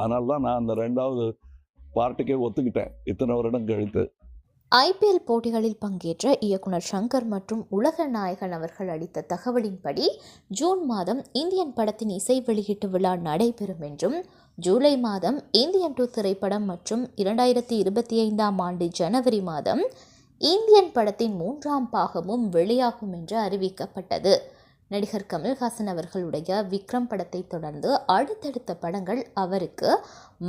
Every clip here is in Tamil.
அதனால தான் நான் அந்த ரெண்டாவது பார்ட்டுக்கே ஒத்துக்கிட்டேன். இத்தனை வருடம் கழித்து. ஐபிஎல் போட்டிகளில் பங்கேற்ற இயக்குனர் சங்கர் மற்றும் உலக நாயகன் அவர்கள் அளித்த தகவலின்படி ஜூன் மாதம் இந்தியன் படத்தின் இசை வெளியீட்டு விழா நடைபெறும் என்றும் ஜூலை மாதம் இந்தியன் டூ திரைப்படம் மற்றும் இரண்டாயிரத்தி இருபத்தி ஐந்தாம் ஆண்டு ஜனவரி மாதம் இந்தியன் படத்தின் மூன்றாம் பாகமும் வெளியாகும் என்று அறிவிக்கப்பட்டது. நடிகர் கமல்ஹாசன் அவர்களுடைய விக்ரம் படத்தை தொடர்ந்து அடுத்தடுத்த படங்கள் அவருக்கு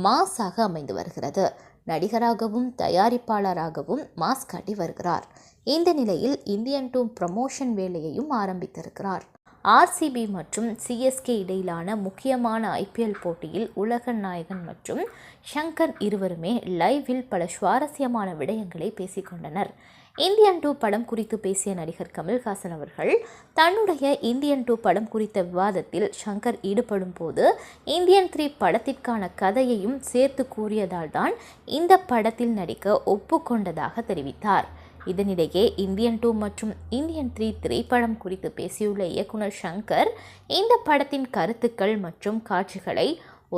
மாஸாக அமைந்து வருகிறது. நடிகராகவும் தயாரிப்பாளராகவும் மாஸ் காட்டி வருகிறார். இந்த நிலையில் இந்தியன் டூ ப்ரமோஷன் வேலையையும் ஆரம்பித்திருக்கிறார். ஆர்சிபி மற்றும் சிஎஸ்கே இடையிலான முக்கியமான ஐபிஎல் போட்டியில் உலக நாயகன் மற்றும் ஷங்கர் இருவருமே லைவில் பல சுவாரஸ்யமான விடயங்களை பேசிக்கொண்டனர் இந்தியன் டூ படம் குறித்து பேசிய நடிகர் கமல்ஹாசன் அவர்கள் தன்னுடைய இந்தியன் டூ படம் குறித்த விவாதத்தில் ஷங்கர் ஈடுபடும் போது இந்தியன் த்ரீ படத்திற்கான கதையையும் சேர்த்து கூறியதால் தான் இந்த படத்தில் நடிக்க ஒப்புக்கொண்டதாக தெரிவித்தார். இதனிடையே இந்தியன் டூ மற்றும் இந்தியன் த்ரீ திரைப்படம் குறித்து பேசியுள்ள இயக்குனர் ஷங்கர் இந்த படத்தின் கருத்துக்கள் மற்றும் காட்சிகளை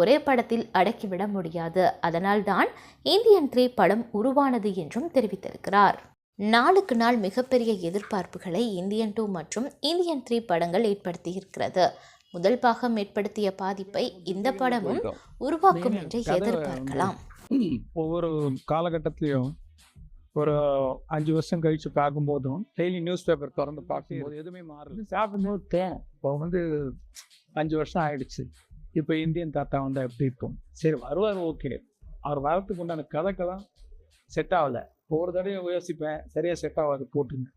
ஒரே படத்தில் அடக்கிவிட முடியாது. அதனால்தான் இந்தியன் த்ரீ படம் உருவானது என்றும் தெரிவித்திருக்கிறார். நாளுக்கு நாள் மிகப்பெரிய எதிர்பார்ப்புகளை இந்தியன் டூ மற்றும் இந்தியன் த்ரீ படங்கள் ஏற்படுத்தியிருக்கிறது. முதல் பாகம் ஏற்படுத்திய பாதிப்பை இந்த படமும் உருவாக்கும் என்று கதை எதிர்பார்க்கலாம். ஒவ்வொரு காலகட்டத்திலையும் ஒரு அஞ்சு வருஷம் கழிச்சு பார்க்கும்போதும் டெய்லி நியூஸ் பேப்பர் திறந்து பார்க்கும்போது எதுவுமே மாறல. சாப்பிடும்போது தேன் இப்போ வந்து அஞ்சு வருஷம் ஆயிடுச்சு. இப்போ இந்தியன் தாத்தா வந்தால் எப்படி இருக்கும். சரி வருவார் ஓகே அவர் வரத்துக்கு உண்டான கதைக்கெல்லாம் செட் ஆகலை. ஒவ்வொரு தடவையும் யோசிப்பேன். சரியாக செட் ஆகாது போட்டுங்க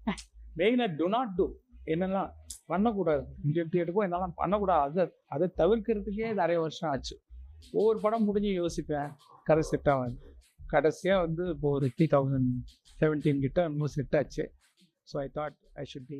மெயினாக டு நாட் டூ என்னெல்லாம் பண்ணக்கூடாது. இந்தியன் தியேட்டருக்கும் என்னெல்லாம் பண்ணக்கூடாது. அதை அதை தவிர்க்கிறதுக்கே நிறைய வருஷம் ஆச்சு. ஒவ்வொரு படம் முடிஞ்சு யோசிப்பேன். கதை செட் ஆகாது. கடைசியாக வந்து இப்போ ஒரு த்ரீ தௌசண்ட் செவன்டீன் கிட்ட இன்னும் செட் ஆச்சு. So I thought I should be